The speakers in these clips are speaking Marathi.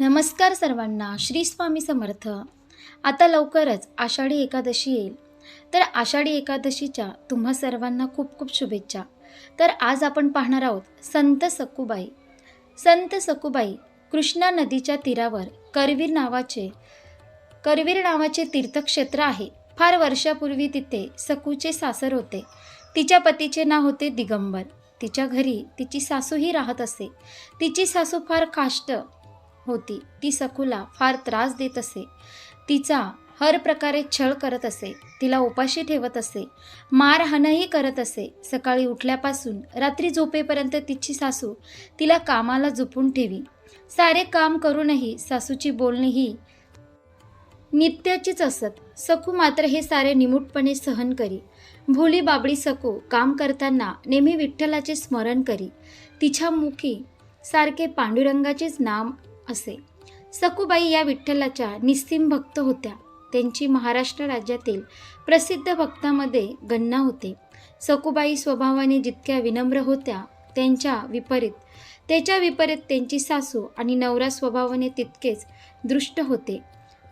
नमस्कार सर्वांना श्री स्वामी समर्थ. आता लवकरच आषाढी एकादशी येईल. तर आषाढी एकादशीच्या तुम्हा सर्वांना खूप खूप शुभेच्छा. तर आज आपण पाहणार आहोत संत सकुबाई संत सकुबाई कृष्णा नदीच्या तीरावर करवीर नावाचे करवीर नावाचे तीर्थक्षेत्र आहे. फार वर्षापूर्वी तिथे सकूचे सासर होते. तिच्या पतीचे नाव होते दिगंबर. तिच्या घरी तिची सासूही राहत असे. तिची सासू फार काष्ट होती. ती सकूला फार त्रास देत असे. तिचा हर प्रकारे छळ करत असे. तिला उपाशी ठेवत असे. मारहाणही करत असे. सकाळी उठल्यापासून रात्री झोपेपर्यंत तिची सासू तिला कामाला झोपून ठेवी. सारे काम करूनही सासूची बोलणी ही नित्याचीच असत. सकू मात्र हे सारे निमूटपणे सहन करी. भोली बाबडी सकू काम करताना नेहमी विठ्ठलाचे स्मरण करी. तिच्या मुखी सारखे पांडुरंगाचेच नाम असे. सकुबाई या विठ्ठलाच्या निस्तीम भक्त होत्या. त्यांची महाराष्ट्र राज्यातील प्रसिद्ध भक्तामध्ये गणना होते. सकुबाई स्वभावाने जितक्या विनम्र होत्या त्यांच्या विपरीत त्याच्या विपरीत त्यांची सासू आणि नवरा स्वभावाने तितकेच दृष्ट होते.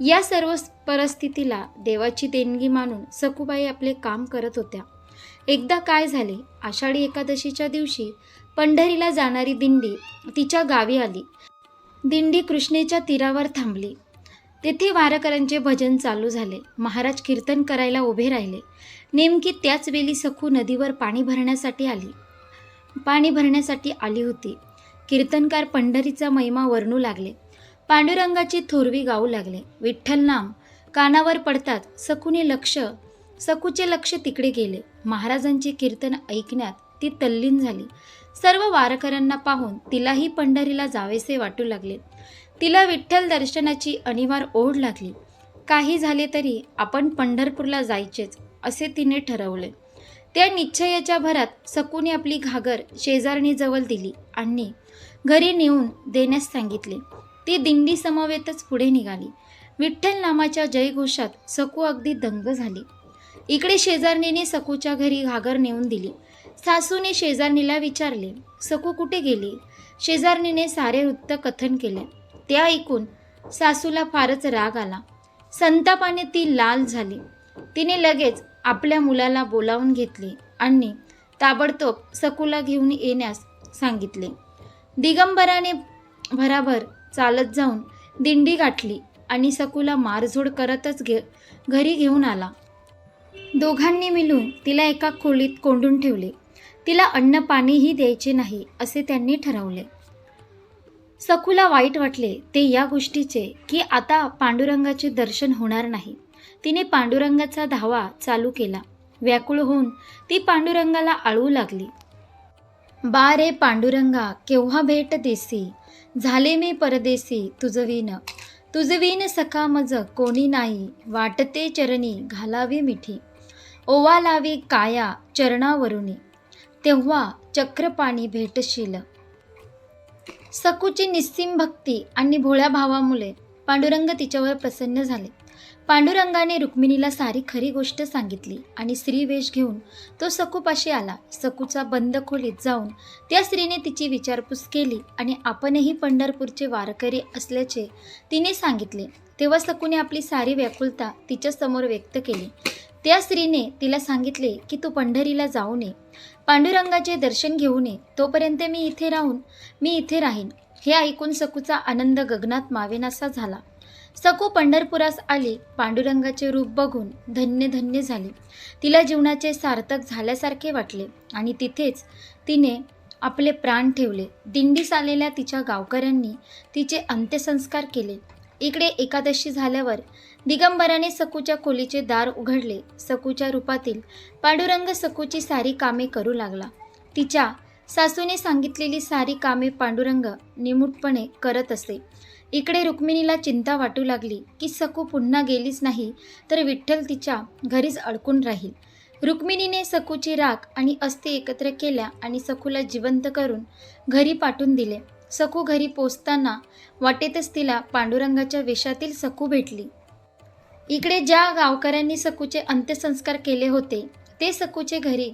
या सर्व परिस्थितीला देवाची देणगी मानून सकुबाई आपले काम करत होत्या. एकदा काय झाले आषाढी एकादशीच्या दिवशी पंढरीला जाणारी दिंडी तिच्या गावी आली. दिंडी कृष्णेच्या तीरावर थांबली. तेथे वारकऱ्यांचे भजन चालू झाले. महाराज कीर्तन करायला उभे राहिले. नेमकी त्याच वेळी सखू नदीवर पाणी भरण्यासाठी आली. पाणी भरण्यासाठी आली होती. कीर्तनकार पंढरीचा महिमा वर्णू लागले. पांडुरंगाची थोरवी गाऊ लागले. विठ्ठल नाम. कानावर पडतात. सखूने लक्ष. सकूचे लक्ष तिकडे गेले. महाराजांचे कीर्तन ऐकण्यात ती तल्लीन झाली. सर्व वारकऱ्यांना पाहून तिलाही पंढरीला जावेसे वाटू लागले. तिला विठ्ठल दर्शनाची अनिवार ओढ लागली. काही झाले तरी आपण पंढरपूरला जायचेच असे तिने ठरवले. त्या निश्चयाच्या भरात सकूने आपली घागर शेजारणीजवळ दिली आणि घरी नेऊन देण्यास सांगितले. ती दिंडी समवेतच पुढे निघाली. विठ्ठल नामाच्या जयघोषात सकू अगदी दंग झाली. इकडे शेजारणीने सकूच्या घरी घागर नेऊन दिली. सासूने शेजारणीला विचारले सकू कुठे गेली? शेजारणीने सारे वृत्त कथन केले. ते ऐकून सासूला फारच राग आला. संतापाने ती लाल झाली. तिने लगेच आपल्या मुलाला बोलावून घेतले आणि ताबडतोब सकूला घेऊन येण्यास सांगितले. दिगंबराने भराभर चालत जाऊन दिंडी गाठली आणि सकूला मारझोड करतच घे घरी घेऊन आला. दोघांनी मिळून तिला एका खोलीत कोंडून ठेवले. तिला अन्न पाणीही द्यायचे नाही असे त्यांनी ठरवले. सखूला वाईट वाटले ते या गोष्टीचे की आता पांडुरंगाचे दर्शन होणार नाही. तिने पांडुरंगाचा धावा चालू केला. व्याकुळ होऊन ती पांडुरंगाला आळवू लागली. बा रे पांडुरंगा केव्हा भेट देसी? झाले मी परदेसी तुझवीन तुझवीन सखा मज कोणी नाही वाटते चरणी घालावी मिठी. ओवा लावी काया चरणावरुणी. तेव्हा चक्रपाणी भेटशील. सकूची निस्सीम भक्ती आणि भोळ्या भावामुळे पांडुरंग तिच्यावर प्रसन्न झाले. पांडुरंगाने रुक्मिणीला सारी खरी गोष्ट सांगितली आणि स्त्री वेश घेऊन तो सकूपाशी आला. सकूचा बंद खोलीत जाऊन त्या स्त्रीने तिची विचारपूस केली आणि आपणही पंढरपूरचे वारकरी असल्याचे तिने सांगितले. तेव्हा सकूने आपली सारी व्याकुलता तिच्यासमोर व्यक्त केली. त्या स्त्रीने तिला सांगितले की तू पंढरीला जाऊ नये. पांडुरंगाचे दर्शन घेऊ नये. तोपर्यंत मी इथे राहून मी इथे राहीन. हे ऐकून सकूचा आनंद गगनात मावेनासा झाला. सकू पंढरपुरास आली. पांडुरंगाचे रूप बघून धन्य धन्य झाली. तिला जीवनाचे सार्थक झाल्यासारखे वाटले आणि तिथेच तिने आपले प्राण ठेवले. दिंडीस आलेल्या तिच्या गावकऱ्यांनी तिचे अंत्यसंस्कार केले. इकडे एकादशी झाल्यावर दिगंबराने सकूच्या खोलीचे दार उघडले. सकूच्या रूपातील पांडुरंग सकूची सारी कामे करू लागला. तिच्या सासूने सांगितलेली सारी कामे पांडुरंग निमूटपणे करत असे. इकडे रुक्मिणीला चिंता वाटू लागली की सकू पुन्हा गेलीच नाही तर विठ्ठल तिच्या घरीच अडकून राहील. रुक्मिणीने सकूची राख आणि अस्थि एकत्र केल्या आणि सकूला जिवंत करून घरी पाठवून दिले. सकू घरी पोचताना वाटेतच तिला पांडुरंगाच्या वेशातील सकू भेटली. इकडे ज्या गावकऱ्यांनी सकूचे अंत्यसंस्कार केले होते ते सकूचे घरी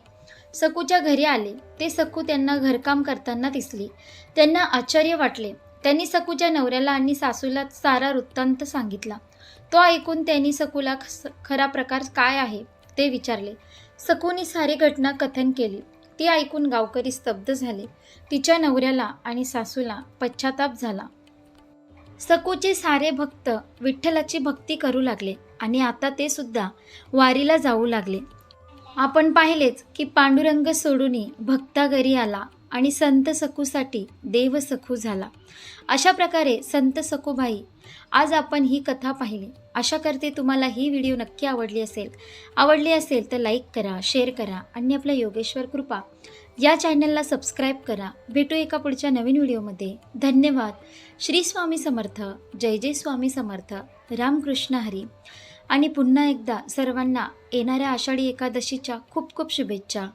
सकूच्या घरी आले. ते सकू त्यांना घरकाम करताना दिसली. त्यांना आश्चर्य वाटले. त्यांनी सकूच्या नवऱ्याला आणि सासूला सारा वृत्तांत सांगितला. तो ऐकून त्यांनी सकूला खरा प्रकार काय आहे ते विचारले. सकूने सारी घटना कथन केली. ती ऐकून गावकरी स्तब्ध झाले. तिच्या नवऱ्याला आणि सासूला पश्चाताप झाला. सकूचे सारे भक्त विठ्ठलाची भक्ती करू लागले आणि आता ते सुद्धा वारीला जाऊ लागले. आपण पाहिलेच की पांडुरंग सोडूनी भक्ता घरी आला. आणि संत सखूसाठी देव सखू झाला. अशा प्रकारे संत सखूबाई आज आपण ही कथा पाहिली. आशा करते तुम्हाला ही व्हिडिओ नक्की आवडली असेल. आवडली असेल तर लाईक करा शेअर करा आणि आपल्या योगेश्वर कृपा या चॅनलला सबस्क्राईब करा. भेटू एका पुढच्या नवीन व्हिडिओमध्ये धन्यवाद. श्री स्वामी समर्थ. जय जय स्वामी समर्थ. रामकृष्ण हरी. आणि पुन्हा एकदा सर्वांना येणाऱ्या आषाढी एकादशीच्या खूप खूप शुभेच्छा.